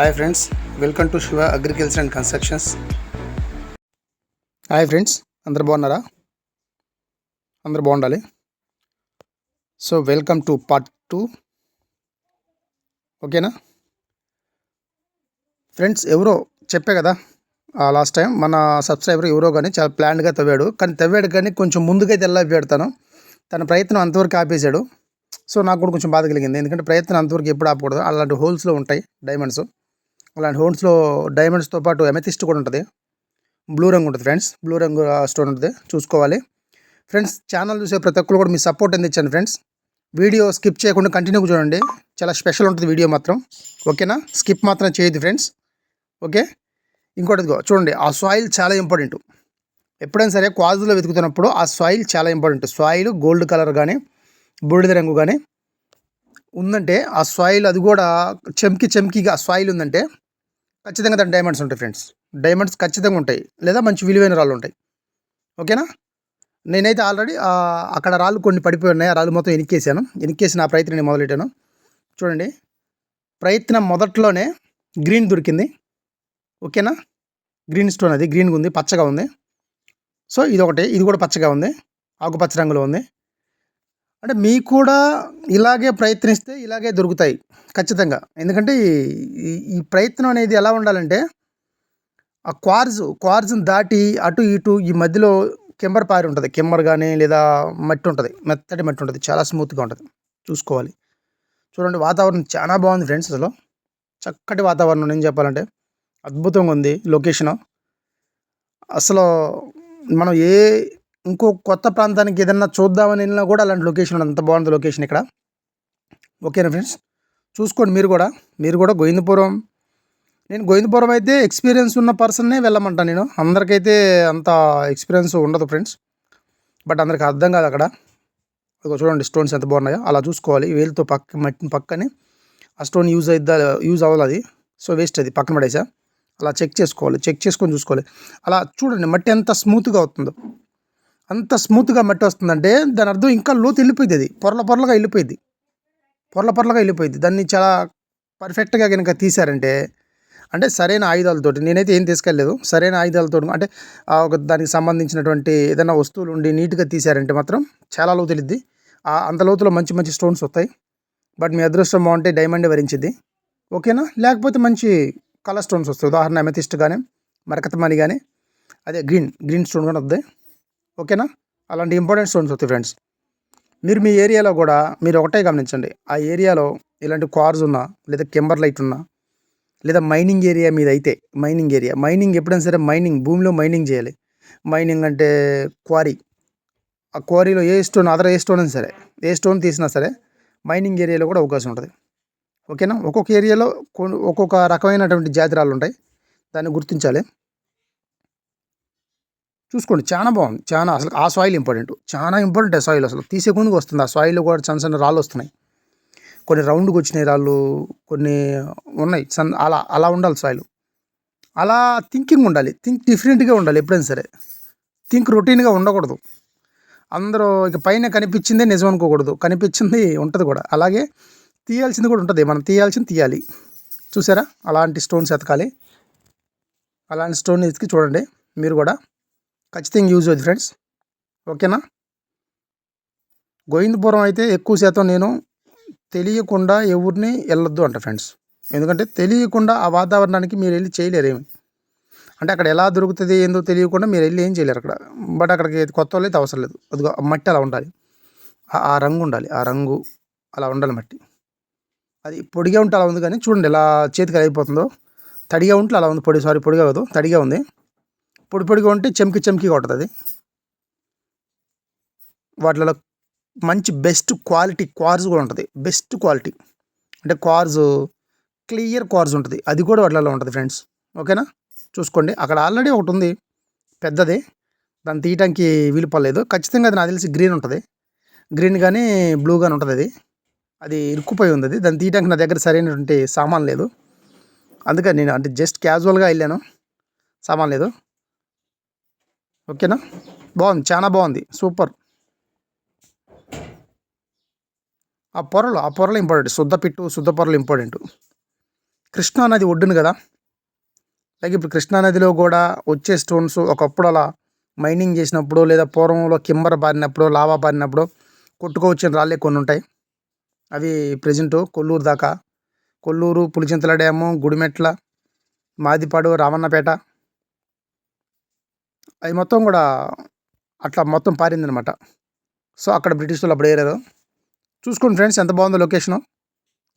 Hi friends welcome to Shiva agriculture and constructions hi friends అందరు బాగున్నారా? అందరు బాగుండాలి? So welcome to part two ఓకేనా ఫ్రెండ్స్ ఎవరో చెప్పే కదా లాస్ట్ టైం మన సబ్స్క్రైబర్ ఎవరో కానీ చాలా ప్లాన్డ్గా తవ్వాడు. కానీ తవ్వాడు కానీ కొంచెం ముందుకైతే వెళ్ళా పెడతాను తన? ప్రయత్నం అంతవరకు ఆపేశాడు. సో నాకు కూడా కొంచెం బాధ కలిగింది. ఎందుకంటే ప్రయత్నం అంతవరకు ఎప్పుడు ఆపకూడదు. అలాంటి హోల్స్లో ఉంటాయి డైమండ్స్ అలాంటి హోన్స్లో డైమండ్స్తో పాటు ఎమెథిస్ట్ కూడా ఉంటుంది. బ్లూ రంగు ఉంటుంది ఫ్రెండ్స్. బ్లూ రంగు స్టోన్ ఉంటుంది. చూసుకోవాలి. ఫ్రెండ్స్ ఛానల్ చూసే ప్రతి ఒక్కరు కూడా మీ సపోర్ట్ అందించండి ఇచ్చాను ఫ్రెండ్స్? వీడియో స్కిప్ చేయకుండా కంటిన్యూ చూడండి. చాలా స్పెషల్ ఉంటుంది వీడియో మాత్రం. ఓకేనా? స్కిప్ మాత్రం చేయదు ఫ్రెండ్స్. ఓకే? ఇంకోటి చూడండి. ఆ సాయిల్ చాలా ఇంపార్టెంట్ ఎప్పుడైనా సరే క్వాజులో వెతుకుతున్నప్పుడు ఆ సాయిల్ చాలా ఇంపార్టెంట్ సాయిల్ గోల్డ్ కలర్ కానీ బూడిద రంగు కానీ ఉందంటే ఆ సాయిల్ అది కూడా చెమ్కి చెమ్కిగా సాయిల్ ఉందంటే ఖచ్చితంగా దాని డైమండ్స్ ఉంటాయి ఫ్రెండ్స్ డైమండ్స్ ఖచ్చితంగా ఉంటాయి. లేదా మంచి విలువైన రాళ్ళు ఉంటాయి. ఓకేనా నేనైతే ఆల్రెడీ అక్కడ రాళ్ళు కొన్ని పడిపోయి ఉన్నాయి. ఆ రాళ్ళు మొత్తం ఎనిక్కేసాను ఎనిక్కేసి నా ప్రయత్నం నేను మొదలెట్టాను. చూడండి. ప్రయత్నం మొదట్లోనే గ్రీన్ దొరికింది. ఓకేనా గ్రీన్ స్టోన్ అది. గ్రీన్గా ఉంది. పచ్చగా ఉంది. సో ఇది ఒకటి ఇది కూడా పచ్చగా ఉంది. ఆకుపచ్చ రంగులో ఉంది. అంటే మీకు కూడా ఇలాగే ప్రయత్నిస్తే ఇలాగే దొరుకుతాయి ఖచ్చితంగా. ఎందుకంటే ఈ- ఈ ప్రయత్నం అనేది ఎలా ఉండాలంటే ఆ క్వార్జ్ క్వార్జ్ని దాటి అటు ఇటు ఈ మధ్యలో కెంబర్ పారి ఉంటుంది. కెంబర్ కానీ లేదా మట్టి ఉంటుంది. మెత్తటి మట్టి ఉంటుంది. చాలా స్మూత్గా ఉంటుంది. చూసుకోవాలి. చూడండి వాతావరణం చాలా బాగుంది ఫ్రెండ్స్ అసలు. చక్కటి వాతావరణం నేను చెప్పాలంటే. అద్భుతంగా ఉంది లొకేషను. అసలు మనం ఏ ఇంకో కొత్త ప్రాంతానికి ఏదన్నా చూద్దామని వెళ్ళినా కూడా అలాంటి లొకేషన్ అంత బాగుంది లొకేషన్ ఇక్కడ. ఓకేనా ఫ్రెండ్స్ చూసుకోండి మీరు కూడా. మీరు కూడా గోవిందపురం. నేను గోవిందపురం అయితే ఎక్స్పీరియన్స్ ఉన్న పర్సన్నే వెళ్ళమంటాను నేను. అందరికైతే అంత ఎక్స్పీరియన్స్ ఉండదు ఫ్రెండ్స్ బట్ అందరికి అర్థం కాదు అక్కడ. చూడండి స్టోన్స్ ఎంత బాగున్నాయో. అలా చూసుకోవాలి. వేలుతో పక్క మట్టిని పక్కనే ఆ స్టోన్ యూజ్ అయిద్దా యూజ్ అవ్వాలి అది? సో వేస్ట్ అది. పక్కన పడేసా? అలా చెక్ చేసుకోవాలి. చెక్ చేసుకొని చూసుకోవాలి. అలా చూడండి మట్టి ఎంత స్మూత్గా అవుతుందో అంత స్మూత్గా మట్టి వస్తుందంటే దాని అర్థం ఇంకా లోతు వెళ్ళిపోయింది అది. పొరల పొరలుగా వెళ్ళిపోయింది పొరల పొరలుగా వెళ్ళిపోయింది దాన్ని చాలా పర్ఫెక్ట్గా కనుక తీశారంటే అంటే సరైన ఆయుధాలతోటి నేనైతే ఏం తీసుకెళ్ళలేదు. సరైన ఆయుధాలతో అంటే ఒక దానికి సంబంధించినటువంటి ఏదైనా వస్తువులు ఉండి నీట్గా తీశారంటే మాత్రం చాలా లోతు వెళ్ళిద్ది. అంత లోతులో మంచి మంచి స్టోన్స్ వస్తాయి. బట్ మీ అదృష్టం బాగుంటే డైమండ్ వరించింది ఓకేనా? లేకపోతే మంచి కలర్ స్టోన్స్ వస్తాయి. ఉదాహరణ అమెథిస్ట్ కానీ మరకతమణి కానీ అదే గ్రీన్ గ్రీన్ స్టోన్ కానీ వస్తాయి. ఓకేనా? అలాంటి ఇంపార్టెంట్ స్టోన్స్ వస్తాయి ఫ్రెండ్స్ మీరు మీ ఏరియాలో కూడా మీరు ఒకటే గమనించండి. ఆ ఏరియాలో ఇలాంటి కార్స్ ఉన్నా లేదా కెంబర్ లైట్ ఉన్నా లేదా మైనింగ్ ఏరియా మీద అయితే మైనింగ్ ఏరియా మైనింగ్ ఎప్పుడైనా సరే మైనింగ్ భూమిలో మైనింగ్ చేయాలి. మైనింగ్ అంటే క్వారీ ఆ క్వారీలో ఏ స్టోన్ అదర్ ఏ స్టోన్ అయినా సరే ఏ స్టోన్ తీసినా సరే మైనింగ్ ఏరియాలో కూడా అవకాశం ఉంటుంది. ఓకేనా? ఒక్కొక్క ఏరియాలో కొన్ని ఒక్కొక్క రకమైనటువంటి జాతిరాలు ఉంటాయి. దాన్ని గుర్తించాలి. చూసుకోండి చాలా బాగుంది. చాలా అసలు ఆ సాయిల్ ఇంపార్టెంట్ చాలా ఇంపార్టెంట్ ఆ సాయిల్ అసలు. తీసే ముందుకు వస్తుంది. ఆ సాయిల్ కూడా చిన్న చిన్న రాళ్ళు వస్తున్నాయి. కొన్ని రౌండ్కి వచ్చినాయి రాళ్ళు కొన్ని ఉన్నాయి. సన్ అలా అలా ఉండాలి సాయిల్ అలా థింకింగ్ ఉండాలి. థింక్ డిఫరెంట్గా ఉండాలి ఎప్పుడైనా సరే. థింక్ రొటీన్గా ఉండకూడదు. అందరూ ఇక పైన కనిపించిందే నిజం అనుకోకూడదు. కనిపించింది ఉంటుంది కూడా. అలాగే తీయాల్సింది కూడా ఉంటుంది. మనం తీయాల్సింది తీయాలి. చూసారా? అలాంటి స్టోన్స్ ఎతకాలి. అలాంటి స్టోన్ ఎతికి చూడండి. మీరు కూడా ఖచ్చితంగా యూజ్ అవుతుంది ఫ్రెండ్స్ ఓకేనా గోవిందపురం అయితే ఎక్కువ శాతం నేను తెలియకుండా ఎవరిని వెళ్ళొద్దు అంట ఫ్రెండ్స్ ఎందుకంటే తెలియకుండా ఆ వాతావరణానికి మీరు వెళ్ళి చేయలేరేమి. అంటే అక్కడ ఎలా దొరుకుతుంది ఏందో తెలియకుండా మీరు వెళ్ళి ఏం చేయలేరు అక్కడ. బట్ అక్కడికి కొత్త వాళ్ళు అయితే అవసరం లేదు. అదిగో మట్టి అలా ఉండాలి. ఆ- ఆ రంగు ఉండాలి. ఆ రంగు అలా ఉండాలి మట్టి. అది పొడిగా ఉంటే అలా ఉంది కానీ చూడండి ఎలా చేతికి అయిపోతుందో. తడిగా ఉంటే అలా ఉంది. పొడి సారీ పొడిగా కాదు. తడిగా ఉంది. పొడి పొడిగా ఉంటే చెమ్కి చెమ్కి ఉంటుంది అది. వాటిలో మంచి బెస్ట్ క్వాలిటీ క్వార్జ్ కూడా ఉంటుంది. బెస్ట్ క్వాలిటీ అంటే క్వార్జ్ క్లియర్ క్వార్జ్ ఉంటుంది. అది కూడా వాటిలో ఉంటుంది ఫ్రెండ్స్ ఓకేనా చూసుకోండి. అక్కడ ఆల్రెడీ ఒకటి ఉంది. పెద్దది. దాన్ని తీయటానికి వీలు పడలేదు ఖచ్చితంగా అది నాకు తెలిసి గ్రీన్ ఉంటుంది. గ్రీన్ కానీ బ్లూ కానీ ఉంటుంది అది. అది ఇరుక్కుపోయి ఉంది అది. దాన్ని తీయడానికి నా దగ్గర సరైనటువంటి సామాన్ లేదు. అందుకని నేను అంటే జస్ట్ క్యాజువల్గా వెళ్ళాను. సామాన్ లేదు. ఓకేనా? బాగుంది చాలా బాగుంది. సూపర్. ఆ పొరలు ఆ పొరలు ఇంపార్టెంట్. శుద్ధ పిట్టు శుద్ధ పొరలు ఇంపార్టెంట్. కృష్ణా నది ఒడ్డును కదా? లైక్ ఇప్పుడు కృష్ణా నదిలో కూడా వచ్చే స్టోన్స్ ఒకప్పుడు అలా మైనింగ్ చేసినప్పుడు లేదా పూర్వంలో కింబర బారినప్పుడు లావా బారినప్పుడు కొట్టుకోవచ్చిన రాళ్ళే కొన్ని ఉంటాయి. అవి ప్రజెంట్ కొల్లూరు దాకా. కొల్లూరు పులిచింతల డ్యాము గుడిమెట్ల మాదిపాడు రామన్నపేట అవి మొత్తం కూడా అట్లా మొత్తం పారిందనమాట. సో అక్కడ బ్రిటిష్ వాళ్ళు అప్పుడు ఏరారు. చూసుకోండి ఫ్రెండ్స్ ఎంత బాగుందో లొకేషను.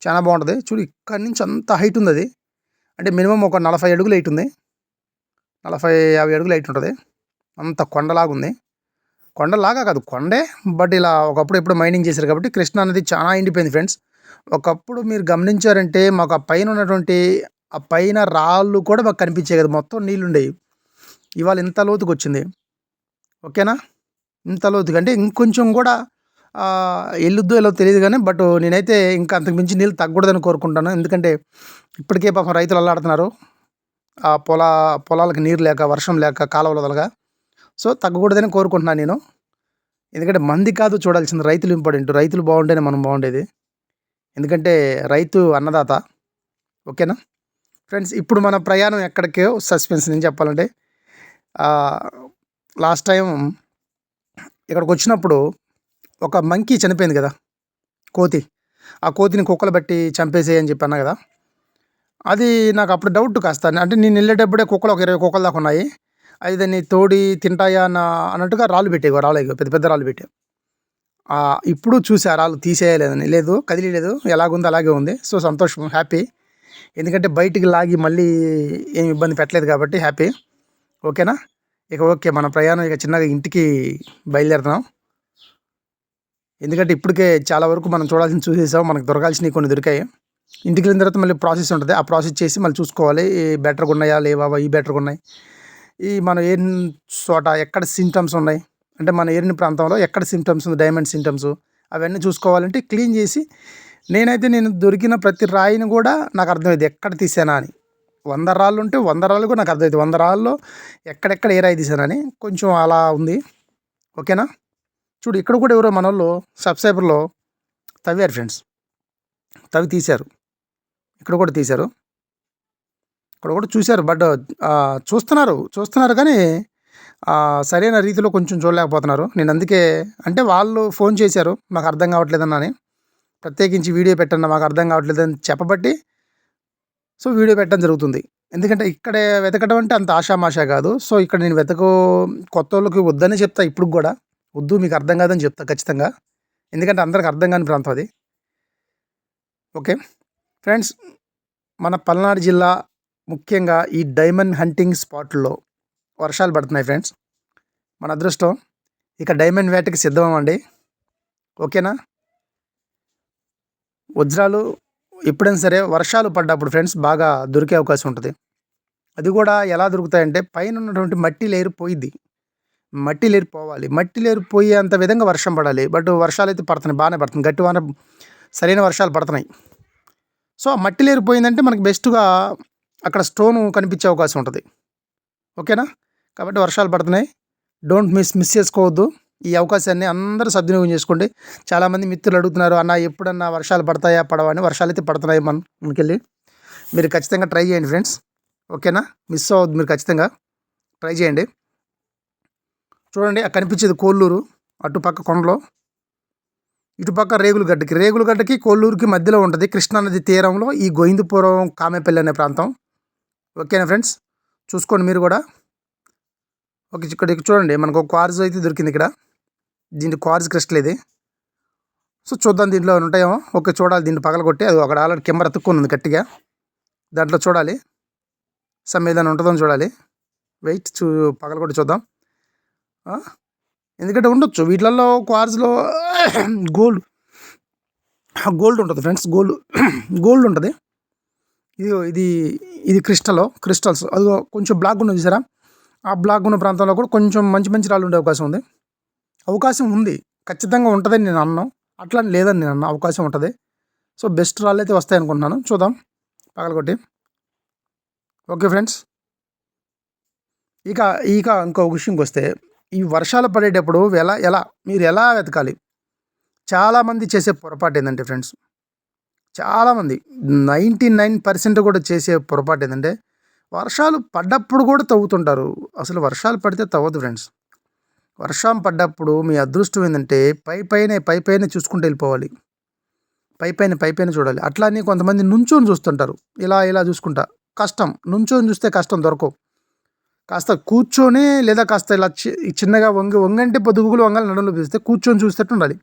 చాలా బాగుంటుంది. చూడు ఇక్కడి నుంచి అంత హైట్ ఉంది అది. అంటే మినిమం ఒక నలభై అడుగులు హైట్ ఉంది. నలభై యాభై అడుగులు హైట్ ఉంటుంది. అంత కొండలాగా ఉంది. కొండలాగా కాదు కొండే. బట్ ఇలా ఒకప్పుడు ఎప్పుడు మైనింగ్ చేశారు కాబట్టి కృష్ణా నది చాలా ఎండిపోయింది ఫ్రెండ్స్. ఒకప్పుడు మీరు గమనించారంటే మాకు ఆ పైన ఉన్నటువంటి ఆ పైన రాళ్ళు కూడా మాకు కనిపించాయి కదా. మొత్తం నీళ్ళు ఉండేవి. ఇవాళ ఇంత లోతుకు వచ్చింది ఓకేనా? ఇంత లోతుగా. అంటే ఇంకొంచెం కూడా ఎల్లుద్దో ఎలా తెలియదు కానీ బట్ నేనైతే ఇంకా అంతకు మించి నీళ్ళు తగ్గకూడదని కోరుకుంటాను ఎందుకంటే ఇప్పటికే పాపం రైతులు అల్లాడుతున్నారు. ఆ పొలా పొలాలకు నీరు లేక వర్షం లేక కాలువలు సో తగ్గకూడదని కోరుకుంటున్నాను నేను. ఎందుకంటే మంది కాదు చూడాల్సింది రైతులు ఇంపార్టెంట్. రైతులు బాగుంటేనే మనం బాగుండేది. ఎందుకంటే రైతు అన్నదాత. ఓకేనా? ఫ్రెండ్స్ ఇప్పుడు మన ప్రయాణం ఎక్కడికో? సస్పెన్స్ నేను చెప్పాలంటే లాస్ట్ టైం ఇక్కడికి వచ్చినప్పుడు ఒక మంకీ చనిపోయింది కదా కోతి. ఆ కోతిని కుక్కలు బట్టి చంపేసేయని అని చెప్పాను కదా. అది నాకు అప్పుడు డౌట్ కాస్త. అంటే నేను వెళ్ళేటప్పుడే కుక్కలు ఒక ఇరవై కుక్కలు దాకా ఉన్నాయి. అది దాన్ని తోడి తింటాయా అన్న అన్నట్టుగా రాళ్ళు పెట్టేవి రాళ్ళు పెద్ద పెద్ద రాళ్ళు పెట్టే ఇప్పుడు చూసి ఆ రాళ్ళు తీసేయలేదని. లేదు కదిలేదు ఎలాగుందో అలాగే ఉంది. సో సంతోషం హ్యాపీ ఎందుకంటే బయటికి లాగి మళ్ళీ ఏం ఇబ్బంది పెట్టలేదు కాబట్టి హ్యాపీ ఓకేనా? ఇక ఓకే మన ప్రయాణం ఇక చిన్నగా ఇంటికి బయలుదేరుతున్నాం. ఎందుకంటే ఇప్పటికే చాలా వరకు మనం చూడాల్సిన చూసేసాం మనకు దొరకాల్సినవి కొన్ని దొరికాయి. ఇంటికి వెళ్ళిన తర్వాత మళ్ళీ ప్రాసెస్ ఉంటుంది. ఆ ప్రాసెస్ చేసి మళ్ళీ చూసుకోవాలి. ఈ బెటర్గా ఉన్నాయా? లేవా? ఈ బెటర్గా ఉన్నాయి. ఈ మన ఏరిన చోట ఎక్కడ సింటమ్స్ ఉన్నాయి? అంటే మన ఏరిన ప్రాంతంలో ఎక్కడ సింటమ్స్ ఉంది? Diamond symptoms. అవన్నీ చూసుకోవాలంటే క్లీన్ చేసి నేనైతే నేను దొరికిన ప్రతి రాయిని కూడా నాకు అర్థమైంది. ఎక్కడ తీసానా అని. వంద రాళ్ళు ఉంటే వంద రాళ్ళు కూడా నాకు అర్థమైంది. వంద రాళ్ళు ఎక్కడెక్కడ ఏ రాయి తీసానని కొంచెం అలా ఉంది. ఓకేనా? చూడు ఇక్కడ కూడా ఎవరో మన వాళ్ళు సబ్స్క్రైబర్లో తవ్వారు ఫ్రెండ్స్. తవ్వి తీశారు. ఇక్కడ కూడా తీశారు. ఇక్కడ కూడా చూశారు. బట్ చూస్తున్నారు. చూస్తున్నారు కానీ సరైన రీతిలో కొంచెం చూడలేకపోతున్నారు. నేను అందుకే అంటే వాళ్ళు ఫోన్ చేశారు. మాకు అర్థం కావట్లేదన్నా అని ప్రత్యేకించి వీడియో పెట్టండి మాకు అర్థం కావట్లేదని చెప్పబట్టి సో వీడియో పెట్టడం జరుగుతుంది. ఎందుకంటే ఇక్కడే వెతకడం అంటే అంత ఆషామాషా కాదు. సో ఇక్కడ నేను వెతకు కొత్త వాళ్ళకి వద్దని చెప్తా ఇప్పుడు కూడా. వద్దు మీకు అర్థం కాదని చెప్తా ఖచ్చితంగా. ఎందుకంటే అందరికి అర్థం కాని ప్రాంతం అది. ఓకే. ఫ్రెండ్స్ మన పల్నాడు జిల్లా ముఖ్యంగా ఈ డైమండ్ హంటింగ్ స్పాట్లో వర్షాలు పడుతున్నాయి ఫ్రెండ్స్. మన అదృష్టం ఇక డైమండ్ వేటకి సిద్ధమండి ఓకేనా? వజ్రాలు ఎప్పుడైనా సరే వర్షాలు పడ్డప్పుడు ఫ్రెండ్స్ బాగా దొరికే అవకాశం ఉంటుంది. అది కూడా ఎలా దొరుకుతాయంటే పైన ఉన్నటువంటి మట్టి లేరు పోయిద్ది. మట్టి లేరు పోవాలి. మట్టి లేరు పోయేంత విధంగా వర్షం పడాలి. బట్ వర్షాలు అయితే పడుతున్నాయి. బాగానే పడుతుంది గట్టి వాన సరైన వర్షాలు పడుతున్నాయి. సో ఆ మట్టి లేరు పోయిందంటే మనకి బెస్ట్గా అక్కడ స్టోన్ కనిపించే అవకాశం ఉంటుంది. ఓకేనా? కాబట్టి వర్షాలు పడుతున్నాయి. డోంట్ మిస్ మిస్ చేసుకోవద్దు. ఈ అవకాశాన్ని అందరూ సద్వినియోగం చేసుకోండి. చాలామంది మిత్రులు అడుగుతున్నారు అన్న ఎప్పుడన్నా వర్షాలు పడతాయా పడవని అని. వర్షాలు అయితే పడుతున్నాయి మన మనకెళ్ళి మీరు ఖచ్చితంగా ట్రై చేయండి ఫ్రెండ్స్. ఓకేనా? మిస్ అవ్వద్దు మీరు ఖచ్చితంగా. ట్రై చేయండి. చూడండి అక్కడ కనిపించేది కోల్లూరు అటుపక్క కొండలో. ఇటుపక్క రేగులగడ్డకి. రేగులగడ్డకి కోల్లూరుకి మధ్యలో ఉంటుంది కృష్ణానది తీరంలో ఈ గోవిందపురం కామెపల్లి అనే ప్రాంతం. ఓకేనా ఫ్రెండ్స్? చూసుకోండి మీరు కూడా. ఓకే ఇక్కడ ఇక్కడ చూడండి మనకు ఒక క్వార్జ్ అయితే దొరికింది ఇక్కడ. దీని కార్స్ క్రిస్టల్ ఇది. సో చూద్దాం దీంట్లో ఉంటాయేమో. ఓకే చూడాలి దీన్ని పగలగొట్టి. అది అక్కడ ఆల్రెడీ కెమెరా అతుక్కుని ఉంది గట్టిగా. దాంట్లో చూడాలి. సమ్ ఏదైనా ఉంటుందని చూడాలి. వెయిట్ చూ పగలగొట్టి చూద్దాం. ఎందుకంటే ఉండొచ్చు. వీటిలలో క్వార్జ్లో గోల్డ్. గోల్డ్ ఉంటుంది ఫ్రెండ్స్ గోల్డ్. గోల్డ్ ఉంటుంది. ఇది ఇది ఇది క్రిస్టల్ క్రిస్టల్స్. అది కొంచెం బ్లాక్ ఉన్నది చూసారా? ఆ బ్లాక్ ఉన్న ప్రాంతంలో కూడా కొంచెం మంచి మంచి రాళ్ళు ఉండే అవకాశం ఉంది. అవకాశం ఉంది. ఖచ్చితంగా ఉంటుందని నేను అన్నాను అట్లా లేదని నేను అన్న అవకాశం ఉంటుంది. సో బెస్ట్ రాళ్ళు అయితే వస్తాయి అనుకుంటున్నాను చూద్దాం. పగలగొట్టి. Okay friends. ఇక ఇక ఇంకో విషయంకి వస్తే ఈ వర్షాలు పడేటప్పుడు ఎలా ఎలా మీరు ఎలా వెతకాలి? చాలామంది చేసే పొరపాటు ఏంటంటే ఫ్రెండ్స్ చాలామంది నైంటీ నైన్ పర్సెంట్ కూడా చేసే పొరపాటు ఏంటంటే వర్షాలు పడ్డప్పుడు కూడా తవ్వుతుంటారు. అసలు వర్షాలు పడితే తవ్వదు ఫ్రెండ్స్. వర్షం పడ్డప్పుడు మీ అదృష్టం ఏంటంటే పై పైనే పై పైన చూసుకుంటూ వెళ్ళిపోవాలి. పై పైన పై పైన చూడాలి. అట్లానే కొంతమంది నుంచోని చూస్తుంటారు. ఇలా ఇలా చూసుకుంటా. కష్టం. నుంచొని చూస్తే కష్టం దొరకవు. కాస్త కూర్చొని లేదా కాస్త ఇలా చి- చిన్నగా వంగి వంగంటే పొద్దుగులు వంగలు నడుములు పిలిస్తే కూర్చొని చూసేట్టు ఉండాలి.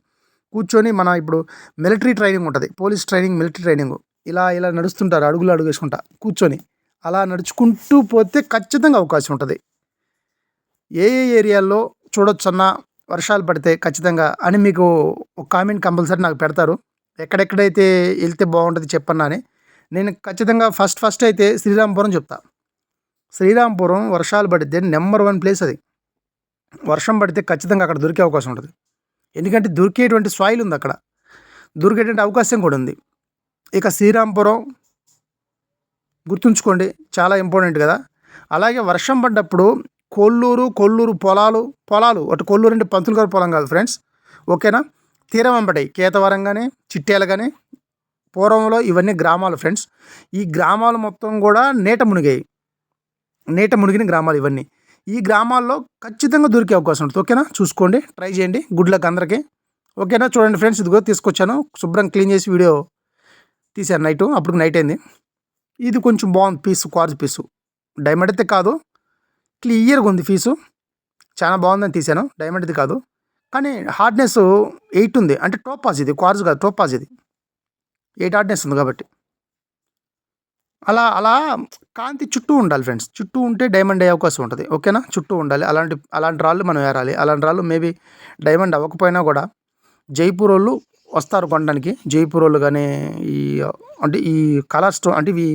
కూర్చొని మన ఇప్పుడు మిలిటరీ ట్రైనింగ్ ఉంటుంది. Police training military training. ఇలా ఇలా నడుస్తుంటారు. అడుగులు అడుగు వేసుకుంటా కూర్చొని. అలా నడుచుకుంటూ పోతే ఖచ్చితంగా అవకాశం ఉంటుంది. ఏ ఏ ఏరియాల్లో చూడొచ్చన్నా వర్షాలు పడితే ఖచ్చితంగా అని మీకు ఒక కామెంట్ కంపల్సరీ నాకు పెడతారు. ఎక్కడెక్కడైతే వెళ్తే బాగుంటుంది చెప్పన్నా అని. నేను ఖచ్చితంగా ఫస్ట్ ఫస్ట్ అయితే శ్రీరాంపురం చెప్తా. శ్రీరాంపురం వర్షాలు పడితే నెంబర్ వన్ ప్లేస్ అది. వర్షం పడితే ఖచ్చితంగా అక్కడ దొరికే అవకాశం ఉంటుంది. ఎందుకంటే దొరికేటువంటి సాయిల్ ఉంది అక్కడ. దొరికేటువంటి అవకాశం కూడా ఉంది. ఇక శ్రీరాంపురం గుర్తుంచుకోండి చాలా ఇంపార్టెంట్ కదా. అలాగే వర్షం పడ్డప్పుడు కొల్లూరు కొల్లూరు పొలాలు పొలాలు. అటు కొల్లూరు అంటే పంతులు గారి పొలం కాదు ఫ్రెండ్స్. ఓకేనా? తీరం వెంబడి కేతవరం కానీ చిట్టేలు కానీ పూర్వంలో ఇవన్నీ గ్రామాలు ఫ్రెండ్స్. ఈ గ్రామాలు మొత్తం కూడా నీట మునిగాయి. నీట మునిగిన గ్రామాలు ఇవన్నీ. ఈ గ్రామాల్లో ఖచ్చితంగా దొరికే అవకాశం ఉంటుంది. ఓకేనా? చూసుకోండి ట్రై చేయండి. గుడ్ లక్ అందరికీ. ఓకేనా? చూడండి ఫ్రెండ్స్ ఇదిగో తీసుకొచ్చాను. శుభ్రం క్లీన్ చేసి వీడియో తీశాను నైట్. అప్పుడు నైట్ అయింది. ఇది కొంచెం బాగుంది పీసు క్వార్జ్ పీసు. డైమండ్ అయితే కాదు. క్లియర్గా ఉంది పీసు చాలా బాగుందని తీశాను. డైమండ్ ఇది కాదు. కానీ హార్డ్నెస్ ఎయిట్ ఉంది. అంటే టోపాజ్ ఇది క్వార్జ్ కాదు టోపాజ్ ఇది ఎయిట్ హార్డ్నెస్ ఉంది కాబట్టి. అలా అలా కాంతి చుట్టూ ఉండాలి ఫ్రెండ్స్. చుట్టూ ఉంటే డైమండ్ అయ్యే అవకాశం ఉంటుంది. ఓకేనా? చుట్టూ ఉండాలి. అలాంటి అలాంటి రాళ్ళు మనం ఏరాలి. అలాంటి రాళ్ళు మేబీ డైమండ్ అవ్వకపోయినా కూడా జైపూర్ వాళ్ళు వస్తారు కొనడానికి. జైపూర్ వాళ్ళు కానీ ఈ అంటే ఈ కలర్ స్టోన్ అంటే ఇవి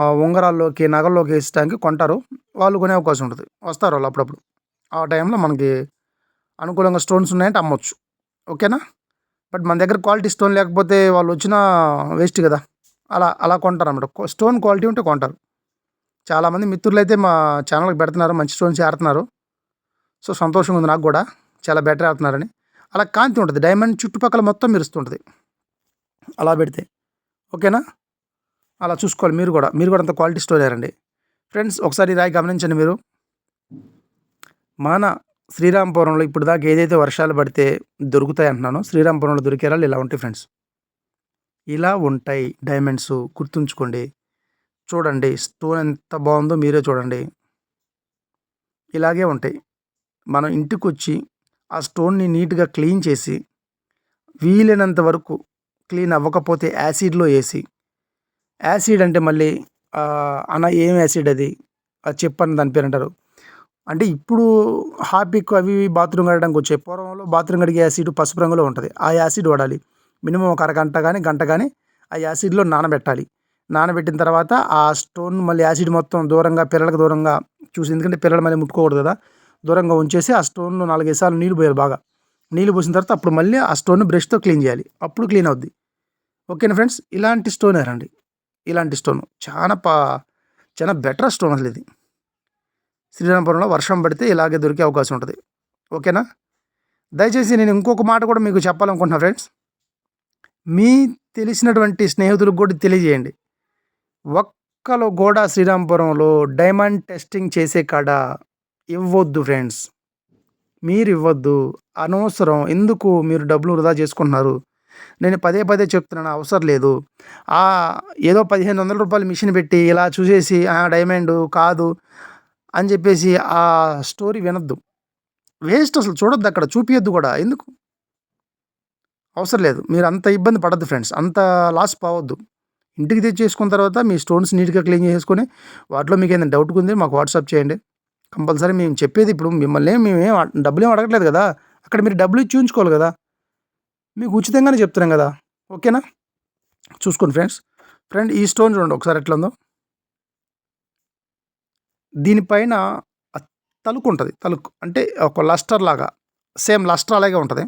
ఉంగరాల్లోకి నగల్లోకి వేసడానికి కొంటారు. వాళ్ళు కొనే అవకాశం ఉంటుంది. వస్తారు వాళ్ళు అప్పుడప్పుడు. ఆ టైంలో మనకి అనుకూలంగా స్టోన్స్ ఉన్నాయంటే అమ్మొచ్చు. ఓకేనా? బట్ మన దగ్గర క్వాలిటీ స్టోన్ లేకపోతే వాళ్ళు వచ్చినా వేస్ట్ కదా. అలా అలా కొంటారు అన్నమాట స్టోన్ క్వాలిటీ ఉంటే కొంటారు. చాలామంది మిత్రులు అయితే మా ఛానల్కి పెడుతున్నారు. మంచి స్టోన్స్ ఆడుతున్నారు. సో సంతోషంగా ఉంది నాకు కూడా. చాలా బెటర్ ఆడుతున్నారని. అలా కాంతి ఉంటుంది. డైమండ్ చుట్టుపక్కల మొత్తం మెరుస్తుంటుంది. అలా పెడితే. ఓకేనా? అలా చూసుకోవాలి మీరు కూడా. మీరు కూడా అంత క్వాలిటీ స్టోర్ అయ్యారండి ఫ్రెండ్స్ ఒకసారి రాయి గమనించండి మీరు. మన శ్రీరాంపురంలో ఇప్పుడు దాకా ఏదైతే వర్షాలు పడితే దొరుకుతాయి అంటున్నానో శ్రీరాంపురంలో దొరికే రాళ్ళు ఇలా ఉంటాయి ఫ్రెండ్స్ ఇలా ఉంటాయి డైమండ్స్ గుర్తుంచుకోండి. చూడండి స్టోన్ ఎంత బాగుందో మీరే చూడండి. ఇలాగే ఉంటాయి. మనం ఇంటికి వచ్చి ఆ స్టోన్ని నీట్గా క్లీన్ చేసి వీలైనంత వరకు క్లీన్ అవ్వకపోతే యాసిడ్లో వేసి యాసిడ్ అంటే మళ్ళీ అన్న ఏం యాసిడ్ అది? అది చెప్పని దాని పేరు అంటారు అంటే ఇప్పుడు హాపిక్ అవి బాత్రూమ్ కడగడానికి వచ్చాయి పూర్వంలో బాత్రూమ్ కడిగే యాసిడ్ పసుపు రంగులో ఉంటుంది. ఆ యాసిడ్ వాడాలి. మినిమం ఒక అరగంట కానీ గంట కానీ ఆ యాసిడ్లో నానబెట్టాలి. నానబెట్టిన తర్వాత ఆ స్టోన్ మళ్ళీ యాసిడ్ మొత్తం దూరంగా పిల్లలకు దూరంగా చూసి ఎందుకంటే పిల్లలు మళ్ళీ ముట్టుకోకూడదు కదా దూరంగా ఉంచేసి ఆ స్టోన్లో నాలుగైదు సార్లు నీళ్ళు పోయాలి బాగా. నీళ్ళు పోసిన తర్వాత అప్పుడు మళ్ళీ ఆ స్టోన్ బ్రష్తో క్లీన్ చేయాలి. అప్పుడు క్లీన్ అవుద్ది. ఓకేనా ఫ్రెండ్స్? ఇలాంటి స్టోన్ రండి ఇలాంటి స్టోన్. చాలా పా చాలా బెటర్ స్టోన్ అసలు ఇది. శ్రీరామపురంలో వర్షం పడితే ఇలాగే దొరికే అవకాశం ఉంటుంది. ఓకేనా? దయచేసి నేను ఇంకొక మాట కూడా మీకు చెప్పాలనుకుంటున్నా ఫ్రెండ్స్. మీ తెలిసినటువంటి స్నేహితులకు కూడా తెలియజేయండి. ఒక్కలో కూడా శ్రీరామపురంలో డైమండ్ టెస్టింగ్ చేసే కాడ ఇవ్వద్దు ఫ్రెండ్స్. మీరు ఇవ్వద్దు. అనవసరం. ఎందుకు మీరు డబ్బులు వృధా చేసుకుంటున్నారు? నేను పదే పదే చెప్తున్నాను అవసరం లేదు. ఆ ఏదో పదిహేను వందల రూపాయలు మిషన్ పెట్టి ఇలా చూసేసి "ఆ, డైమండ్ కాదు అని చెప్పేసి ఆ స్టోరీ వినొద్దు. వేస్ట్ అసలు చూడొద్దు అక్కడ చూపియొద్దు కూడా. ఎందుకు? అవసరం లేదు. మీరు అంత ఇబ్బంది పడద్దు ఫ్రెండ్స్. అంత లాస్ పోవద్దు. ఇంటికి తెచ్చేసుకున్న తర్వాత మీ స్టోన్స్ నీట్గా క్లీన్ చేసుకొని వాటిలో మీకు ఏదైనా డౌట్ ఉంది మాకు వాట్సాప్ చేయండి. కంపల్సరీ మేము చెప్పేది ఇప్పుడు మిమ్మల్ని మేమే డబ్బులు ఏం అడగట్లేదు కదా. అక్కడ మీరు డబ్బులు ఇచ్చి ఉంచుకోవాలి కదా. మీకు ఉచితంగానే చెప్తున్నాం కదా. ఓకేనా? చూసుకోండి ఫ్రెండ్స్. ఫ్రెండ్ ఈ స్టోన్ చూడండి ఒకసారి ఎట్లా ఉందో. దీనిపైన తలుకు ఉంటుంది. తలుకు అంటే ఒక లస్టర్ లాగా సేమ్ లస్టర్ అలాగే ఉంటుంది.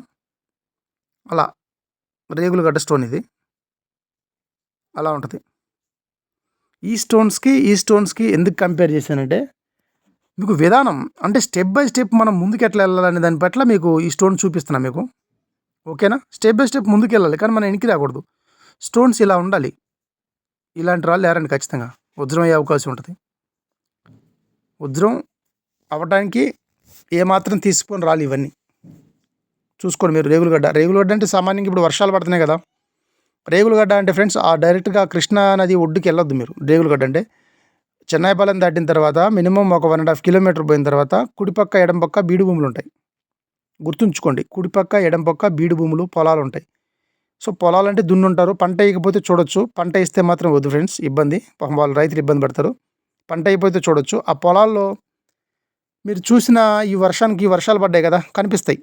అలా రేగులు గడ్డ స్టోన్ ఇది. అలా ఉంటుంది. ఈ స్టోన్స్కి ఈ స్టోన్స్కి ఎందుకు కంపేర్ చేశానంటే మీకు విధానం అంటే స్టెప్ బై స్టెప్ మనం ముందుకు ఎట్లా వెళ్ళాలనే దాని పట్ల మీకు ఈ స్టోన్ చూపిస్తున్నా మీకు. ఓకేనా? స్టెప్ బై స్టెప్ ముందుకు వెళ్ళాలి కానీ మనం వెనక్కి రాకూడదు. స్టోన్స్ ఇలా ఉండాలి. ఇలాంటి రాళ్ళు లేరండి ఖచ్చితంగా. వజ్రం అయ్యే అవకాశం ఉంటుంది. వజ్రం అవ్వడానికి ఏమాత్రం తీసుకొని రాలి ఇవన్నీ. చూసుకోండి మీరు రేగులగడ్డ రేగులగడ్డ అంటే సామాన్యంగా ఇప్పుడు వర్షాలు పడుతున్నాయి కదా. రేగులగడ్డ అంటే ఫ్రెండ్స్ ఆ డైరెక్ట్గా కృష్ణా నది ఒడ్డుకి వెళ్ళొద్దు మీరు. రేగులగడ్డ అంటే చెన్నైపాలెం దాటిన తర్వాత మినిమం ఒక వన్ అండ్ హాఫ్ కిలోమీటర్ పోయిన తర్వాత కుడిపక్క ఎడం పక్క బీడు భూములు ఉంటాయి. గుర్తుంచుకోండి. కుడిపక్క ఎడంపక్క బీడు భూములు పొలాలు ఉంటాయి. సో పొలాలు అంటే దున్నుంటారు. పంట వేయకపోతే చూడొచ్చు. పంట వేస్తే మాత్రం వద్దు ఫ్రెండ్స్. ఇబ్బంది. వాళ్ళు రైతులు ఇబ్బంది పడతారు. పంట అయిపోతే చూడొచ్చు. ఆ పొలాల్లో మీరు చూసిన ఈ వర్షానికి వర్షాలు పడ్డాయి కదా కనిపిస్తాయి.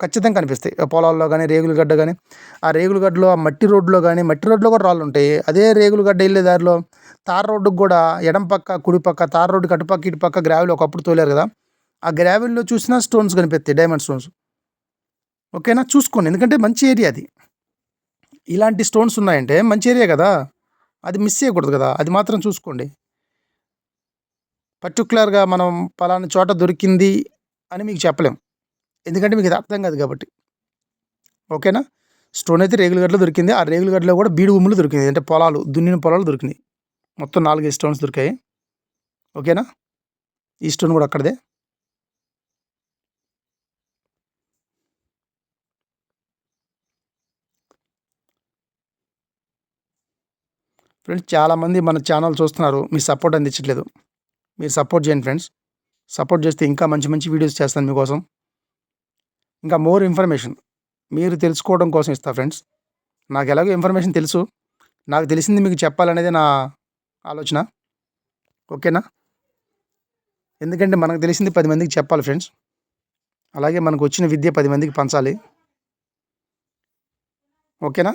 ఖచ్చితంగా కనిపిస్తాయి. ఆ పొలాల్లో కానీ రేగులగడ్డ కానీ ఆ రేగులగడ్డలో ఆ మట్టి రోడ్లో కానీ మట్టి రోడ్లో కూడా రాళ్ళు ఉంటాయి. అదే రేగులగడ్డ వెళ్ళే దారిలో తార్ రోడ్డుకు కూడా ఎడం పక్క కుడి పక్క తార్ రోడ్డుకి అటుపక్క ఇటుపక్క గ్రావెల్ ఒకప్పుడు తోలేరు కదా. ఆ గ్రావెల్లో చూసినా స్టోన్స్ కనిపిస్తాయి డైమండ్ స్టోన్స్. ఓకేనా? చూసుకోండి. ఎందుకంటే మంచి ఏరియా అది. ఇలాంటి స్టోన్స్ ఉన్నాయంటే మంచి ఏరియా కదా. అది మిస్ చేయకూడదు కదా. అది మాత్రం చూసుకోండి. పర్టికులర్గా మనం పలానా చోట దొరికింది అని మీకు చెప్పలేం. ఎందుకంటే మీకు ఇది అర్థం కాదు కాబట్టి. ఓకేనా? స్టోన్ అయితే రేగులగడ్డలో దొరికింది. ఆ రేగులగడ్డలో కూడా బీడు ఉమ్ములు దొరికింది అంటే పొలాలు దున్నిన పొలాలు దొరికినాయి. మొత్తం నాలుగైదు స్టోన్స్ దొరికాయి. ఓకేనా? ఈ స్టోన్ కూడా అక్కడదే. ఫ్రెండ్స్ చాలామంది మన ఛానల్ చూస్తున్నారు. మీ సపోర్ట్ అందించట్లేదు. మీరు సపోర్ట్ చేయండి ఫ్రెండ్స్. సపోర్ట్ చేస్తే ఇంకా మంచి మంచి వీడియోస్ చేస్తాను మీకోసం. ఇంకా మోర్ ఇన్ఫర్మేషన్. మీరు తెలుసుకోవడం కోసం ఇస్తా ఫ్రెండ్స్. నాకు ఎలాగో ఇన్ఫర్మేషన్ తెలుసు. నాకు తెలిసింది మీకు చెప్పాలనేది నా ఆలోచన. ఓకేనా? ఎందుకంటే మనకు తెలిసింది పది మందికి చెప్పాలి ఫ్రెండ్స్. అలాగే మనకు వచ్చిన విద్య పది మందికి పంచాలి. ఓకేనా?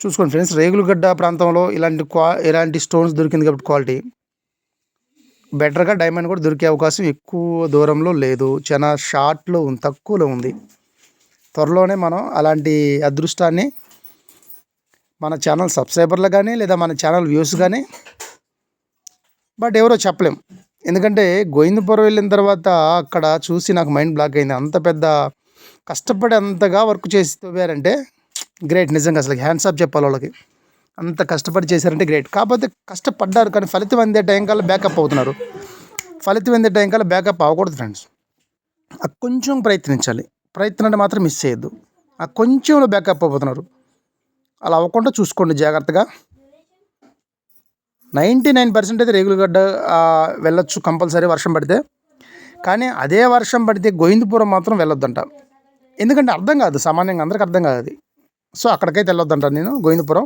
చూసుకోండి ఫ్రెండ్స్ రేగులగడ్డ ప్రాంతంలో ఇలాంటి క్వా ఇలాంటి స్టోన్స్ దొరికింది కాబట్టి క్వాలిటీ బెటర్గా డైమండ్ కూడా దొరికే అవకాశం ఎక్కువ దూరంలో లేదు. చాలా షార్ట్లో ఉంది తక్కువలో ఉంది. త్వరలోనే మనం అలాంటి అదృష్టాన్ని మన ఛానల్ సబ్స్క్రైబర్లు కానీ లేదా మన ఛానల్ వ్యూస్ కానీ బట్ ఎవరో చెప్పలేం. ఎందుకంటే గోవిందపురం వెళ్ళిన తర్వాత అక్కడ చూసి నాకు మైండ్ బ్లాక్ అయింది. అంత పెద్ద కష్టపడి అంతగా వర్క్ చేసి తవ్వారంటే గ్రేట్ నిజంగా అసలు హ్యాండ్స్ ఆఫ్ చెప్పాలి వాళ్ళకి. అంత కష్టపడి చేశారంటే గ్రేట్ కాకపోతే కష్టపడ్డారు కానీ ఫలితం అందే టైం కల్లా బ్యాకప్ అవుతున్నారు. ఫలితం అందే టైం కల్లా బ్యాకప్ అవ్వకూడదు ఫ్రెండ్స్ ఆ కొంచెం ప్రయత్నించాలి. ప్రయత్నాన్ని మాత్రం మిస్ చేయొద్దు. ఆ కొంచెంలో బ్యాకప్ అయిపోతున్నారు. అలా అవ్వకుండా చూసుకోండి జాగ్రత్తగా. నైంటీ నైన్ పర్సెంట్ అయితే రేగులగడ్డ వెళ్ళొచ్చు కంపల్సరీ వర్షం పడితే. కానీ అదే వర్షం పడితే గోవిందపురం మాత్రం వెళ్ళొద్దంట. ఎందుకంటే అర్థం కాదు సామాన్యంగా అందరికి అర్థం కాదు అది. సో అక్కడికైతే వెళ్ళొద్దంటాను నేను గోవిందపురం.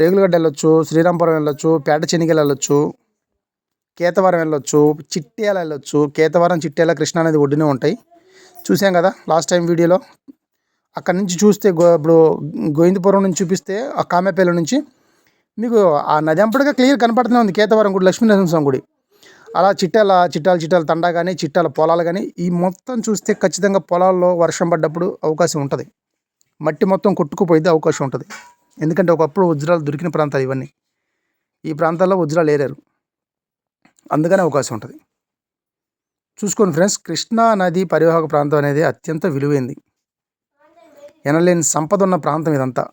రేగులగడ్డ వెళ్ళొచ్చు శ్రీరాంపురం వెళ్ళొచ్చు పేట చెనిగలు వెళ్ళొచ్చు కేతవరం వెళ్ళొచ్చు చిట్టేల వెళ్ళొచ్చు. కేతవరం చిట్టేల కృష్ణ అనేది ఒడ్డునే ఉంటాయి. చూసాం కదా లాస్ట్ టైం వీడియోలో. అక్కడ నుంచి చూస్తే గో ఇప్పుడు గోవిందపురం నుంచి చూపిస్తే ఆ కామెపల్లి నుంచి మీకు ఆ నది అంపటిగా క్లియర్ కనపడుతూనే ఉంది కేతవరం గుడి లక్ష్మీనరసింహ గుడి. అలా చిట్టాల చిట్టాల చిట్టాల తండా కానీ చిట్టాల పొలాలు కానీ ఈ మొత్తం చూస్తే ఖచ్చితంగా పొలాల్లో వర్షం పడ్డప్పుడు అవకాశం ఉంటుంది. మట్టి మొత్తం కొట్టుకుపోయే అవకాశం ఉంటుంది. ఎందుకంటే ఒకప్పుడు వజ్రాలు దొరికిన ప్రాంతాలు ఇవన్నీ. ఈ ప్రాంతాల్లో వజ్రాలు ఏరారు. అందుకనే అవకాశం ఉంటుంది. చూసుకోండి ఫ్రెండ్స్ కృష్ణా నది పరివాహక ప్రాంతం అనేది అత్యంత విలువైంది. ఎనలేని సంపద ఉన్న ప్రాంతం ఇదంతా.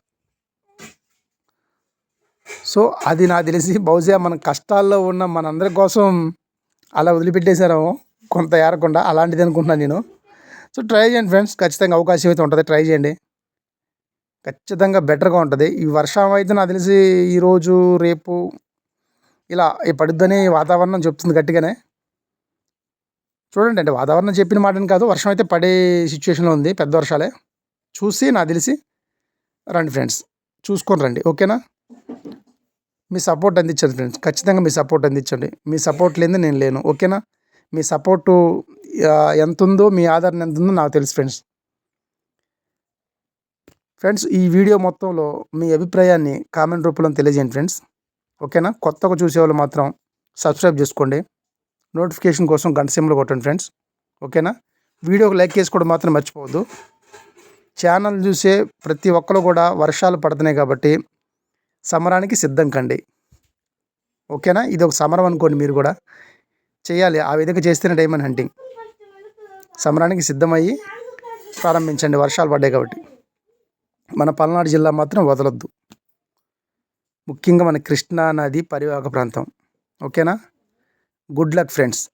సో అది నాకు తెలిసి బహుశా మన కష్టాల్లో ఉన్న మనందరి కోసం అలా వదిలిపెట్టేశారేమో కొంత ఏరకుండా అలాంటిది అనుకుంటున్నాను నేను. సో ట్రై చేయండి ఫ్రెండ్స్ ఖచ్చితంగా అవకాశం అయితే ఉంటుంది. ట్రై చేయండి. ఖచ్చితంగా బెటర్గా ఉంటుంది. ఈ వర్షం అయితే నాకు తెలిసి ఈరోజు రేపు ఇలా ఈ పడుద్దని వాతావరణం చెప్తుంది గట్టిగానే. చూడండి అంటే వాతావరణం చెప్పిన మాటని కాదు వర్షం అయితే పడే సిచ్యువేషన్లో ఉంది పెద్ద వర్షాలే. చూసి నాకు తెలిసి రండి ఫ్రెండ్స్ చూసుకొని రండి ఓకేనా? మీ సపోర్ట్ అందించండి ఫ్రెండ్స్ ఖచ్చితంగా మీ సపోర్ట్ అందించండి. మీ సపోర్ట్ లేని నేను లేను ఓకేనా? మీ సపోర్టు ఎంత ఉందో మీ ఆదరణ ఎంత ఉందో నాకు తెలుసు ఫ్రెండ్స్. ఫ్రెండ్స్ ఈ వీడియో మొత్తంలో మీ అభిప్రాయాన్ని కామెంట్ రూపంలో తెలియజేయండి ఫ్రెండ్స్. ఓకేనా? కొత్తగా చూసేవాళ్ళు మాత్రం సబ్స్క్రైబ్ చేసుకోండి. నోటిఫికేషన్ కోసం గంట సింబల్ కొట్టండి ఫ్రెండ్స్. ఓకేనా? వీడియోకి లైక్ చేసుకోవడం మాత్రం మర్చిపోవద్దు. ఛానల్ చూసే ప్రతి ఒక్కరు కూడా వర్షాలు పడుతున్నాయి కాబట్టి సమరానికి సిద్ధం కండి. ఓకేనా? ఇది ఒక సమరం అనుకోండి మీరు కూడా. చేయాలి. ఆ విధంగా చేస్తేనే డైమండ్ హంటింగ్ సమరానికి సిద్ధమయ్యి ప్రారంభించండి. వర్షాలు పడ్డాయి కాబట్టి. మన పల్నాడు జిల్లా మాత్రం వదలొద్దు. ముఖ్యంగా మన కృష్ణా నది పరివాహక ప్రాంతం. ఓకేనా? Good luck friends